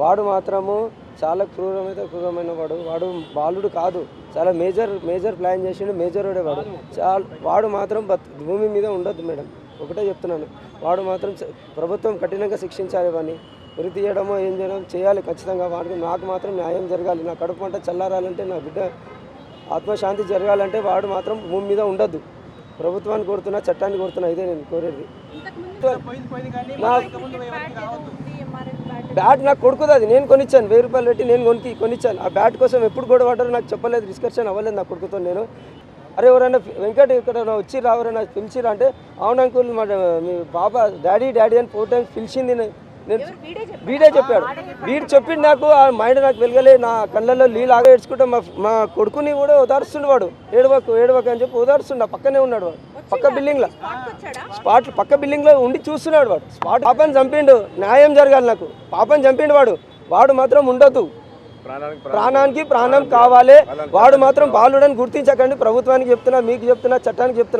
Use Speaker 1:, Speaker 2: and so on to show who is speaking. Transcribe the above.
Speaker 1: వాడు మాత్రము చాలా క్రూరమైతే క్రూరమైన వాడు. వాడు బాలుడు కాదు. చాలా మేజర్ మేజర్ ప్లాన్ చేసిండు మేజర్ వాడే. వాడు చాలా వాడు మాత్రం బత్ భూమి మీద ఉండొద్దు మేడం. ఒకటే చెప్తున్నాను. వాడు మాత్రం ప్రభుత్వం కఠినంగా శిక్షించాలి వాడిని. ఉరి తీయడమో ఏం చేయడం చేయాలి ఖచ్చితంగా. వాడికి నాకు మాత్రం న్యాయం జరగాలి. నా కడుపు పంట చల్లారాలంటే నా బిడ్డ ఆత్మశాంతి జరగాలంటే వాడు మాత్రం భూమి మీద ఉండొద్దు. ప్రభుత్వాన్ని కోరుతున్నా చట్టాన్ని కోరుతున్నా ఇదే నేను కోరేది. నా బ్యాట్ నాకు కొడుకుది అది. నేను కొనిచ్చాను. వెయ్యి రూపాయలు పెట్టి నేను కొనికి కొనిచ్చాను. ఆ బ్యాట్ కోసం ఎప్పుడు గొడవ పడ్డారో నాకు చెప్పలేదు. డిస్కషన్ అవ్వలేదు నా కొడుకుతో నేను. అరే ఎవరైనా వెంకట్ ఇక్కడ వచ్చి రావరైనా పిలిచిరా అంటే అవును అంకుల్ మా మీ బాబా డాడీ డాడీ అని ఫోర్ టైమ్స్ పిలిచింది నేను వీడే చెప్పాడు. వీడు చెప్పిండు. నాకు ఆ మైండ్ నాకు వెలగలే. నా కళ్ళల్లో నీళ్ళు ఆగా ఏడ్చుకుంటా మా మా కొడుకుని కూడా ఓదారుస్తుండు వాడు. ఏడవకు ఏడవకు అని చెప్పి ఓదారుస్తుండు. పక్కనే ఉన్నాడు వాడు. పక్క బిల్డింగ్లో. స్పాట్ పక్క బిల్డింగ్లో ఉండి చూస్తున్నాడు వాడు. స్పాట్ పాపని చంపిండు. న్యాయం జరగాలి నాకు. పాపని చంపిండు వాడు. వాడు మాత్రం ఉండొద్దు. ప్రాణానికి ప్రాణం. కావాలి. వాడు మాత్రం బాలుడని గుర్తించకండి. ప్రభుత్వానికి చెప్తున్నా మీకు చెప్తున్నా చట్టానికి చెప్తున్నా.